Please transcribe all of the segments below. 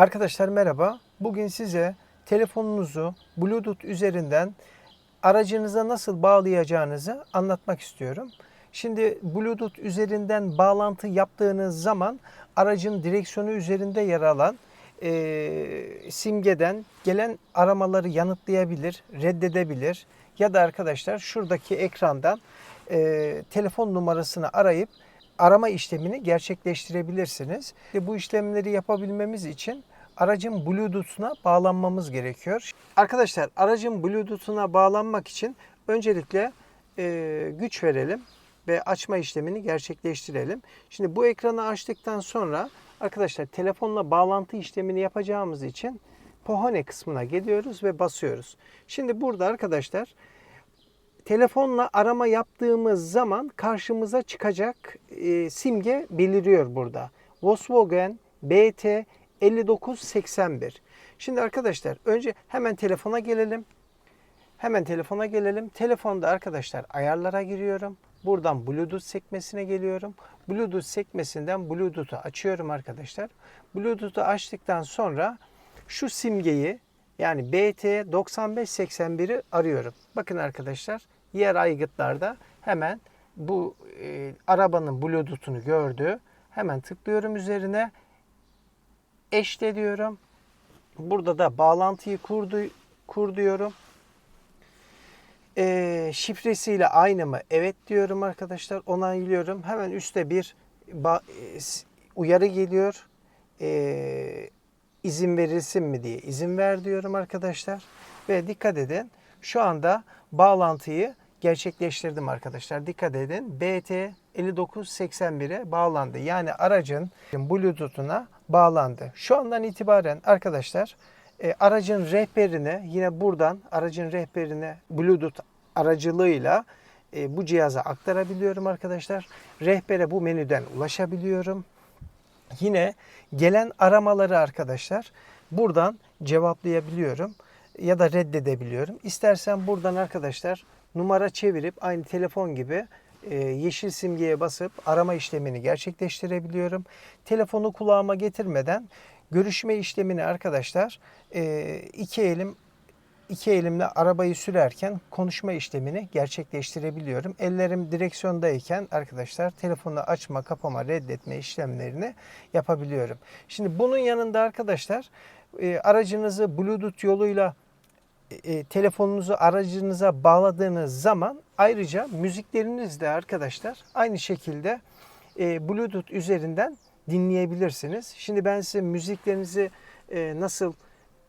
Arkadaşlar merhaba. Bugün size telefonunuzu Bluetooth üzerinden aracınıza nasıl bağlayacağınızı anlatmak istiyorum. Şimdi Bluetooth üzerinden bağlantı yaptığınız zaman aracın direksiyonu üzerinde yer alan e, simgeden gelen aramaları yanıtlayabilir, reddedebilir ya da arkadaşlar şuradaki ekrandan e, telefon numarasını arayıp arama işlemini gerçekleştirebilirsiniz. Bu işlemleri yapabilmemiz için aracın Bluetooth'una bağlanmamız gerekiyor. Arkadaşlar aracın Bluetooth'una bağlanmak için öncelikle e, güç verelim ve açma işlemini gerçekleştirelim. Şimdi bu ekranı açtıktan sonra arkadaşlar telefonla bağlantı işlemini yapacağımız için Pohane kısmına geliyoruz ve basıyoruz. Şimdi burada arkadaşlar telefonla arama yaptığımız zaman karşımıza çıkacak e, simge beliriyor burada. Volkswagen BT 5981. Şimdi arkadaşlar önce hemen telefona gelelim. Hemen telefona gelelim. Telefonda arkadaşlar ayarlara giriyorum. Buradan Bluetooth sekmesine geliyorum. Bluetooth sekmesinden Bluetooth'u açıyorum arkadaşlar. Bluetooth'u açtıktan sonra şu simgeyi yani BT 9581'i arıyorum. Bakın arkadaşlar yer aygıtlarda hemen bu e, arabanın Bluetooth'unu gördü. Hemen tıklıyorum üzerine. Eşle diyorum. Burada da bağlantıyı kurdu, kur diyorum. E, şifresiyle aynı mı? Evet diyorum arkadaşlar. Onaylıyorum. Hemen üstte bir e, uyarı geliyor. E, izin verilsin mi diye izin ver diyorum arkadaşlar. Ve dikkat edin şu anda bağlantıyı gerçekleştirdim arkadaşlar. Dikkat edin BT 5981'e bağlandı. Yani aracın Bluetooth'una bağlandı. Şu andan itibaren arkadaşlar e, aracın rehberine yine buradan aracın rehberine Bluetooth aracılığıyla e, bu cihaza aktarabiliyorum arkadaşlar. Rehbere bu menüden ulaşabiliyorum. Yine gelen aramaları arkadaşlar buradan cevaplayabiliyorum ya da reddedebiliyorum. İstersen buradan arkadaşlar numara çevirip aynı telefon gibi e, yeşil simgeye basıp arama işlemini gerçekleştirebiliyorum. Telefonu kulağıma getirmeden görüşme işlemini arkadaşlar e, iki elim iki elimle arabayı sürerken konuşma işlemini gerçekleştirebiliyorum. Ellerim direksiyondayken arkadaşlar telefonu açma, kapama, reddetme işlemlerini yapabiliyorum. Şimdi bunun yanında arkadaşlar e, aracınızı Bluetooth yoluyla e, telefonunuzu aracınıza bağladığınız zaman ayrıca müzikleriniz de arkadaşlar aynı şekilde e, Bluetooth üzerinden dinleyebilirsiniz. Şimdi ben size müziklerinizi e, nasıl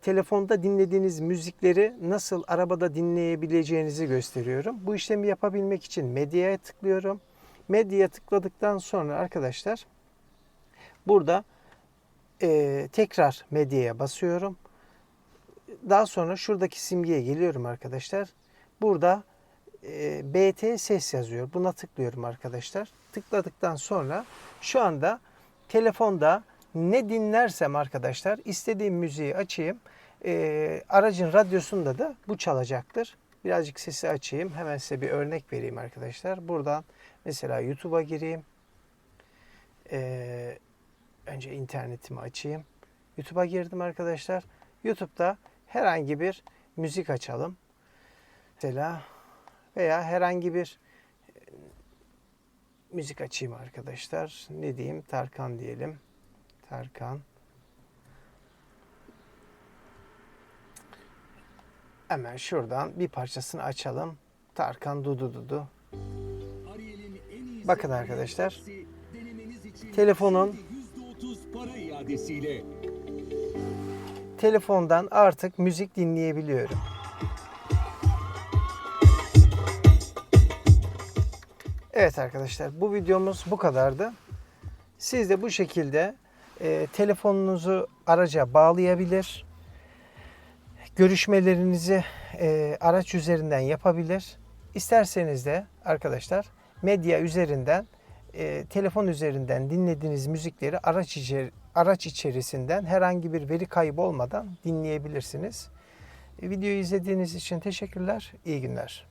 telefonda dinlediğiniz müzikleri nasıl arabada dinleyebileceğinizi gösteriyorum. Bu işlemi yapabilmek için medyaya tıklıyorum. Medyaya tıkladıktan sonra arkadaşlar burada e, tekrar medyaya basıyorum. Daha sonra şuradaki simgeye geliyorum arkadaşlar. Burada e, BT ses yazıyor. Buna tıklıyorum arkadaşlar. Tıkladıktan sonra şu anda telefonda ne dinlersem arkadaşlar istediğim müziği açayım. E, aracın radyosunda da bu çalacaktır. Birazcık sesi açayım. Hemen size bir örnek vereyim arkadaşlar. Buradan mesela YouTube'a gireyim. E, önce internetimi açayım. YouTube'a girdim arkadaşlar. YouTube'da herhangi bir müzik açalım. Mesela veya herhangi bir e, müzik açayım arkadaşlar. Ne diyeyim? Tarkan diyelim. Tarkan. Hemen şuradan bir parçasını açalım. Tarkan Dudu Dudu. Bakın arkadaşlar. Telefonun %30 para iadesiyle telefondan artık müzik dinleyebiliyorum. Evet arkadaşlar bu videomuz bu kadardı. Siz de bu şekilde e, telefonunuzu araca bağlayabilir. Görüşmelerinizi e, araç üzerinden yapabilir. İsterseniz de arkadaşlar medya üzerinden e, telefon üzerinden dinlediğiniz müzikleri araç içeri, araç içerisinden herhangi bir veri kaybı olmadan dinleyebilirsiniz. Videoyu izlediğiniz için teşekkürler. İyi günler.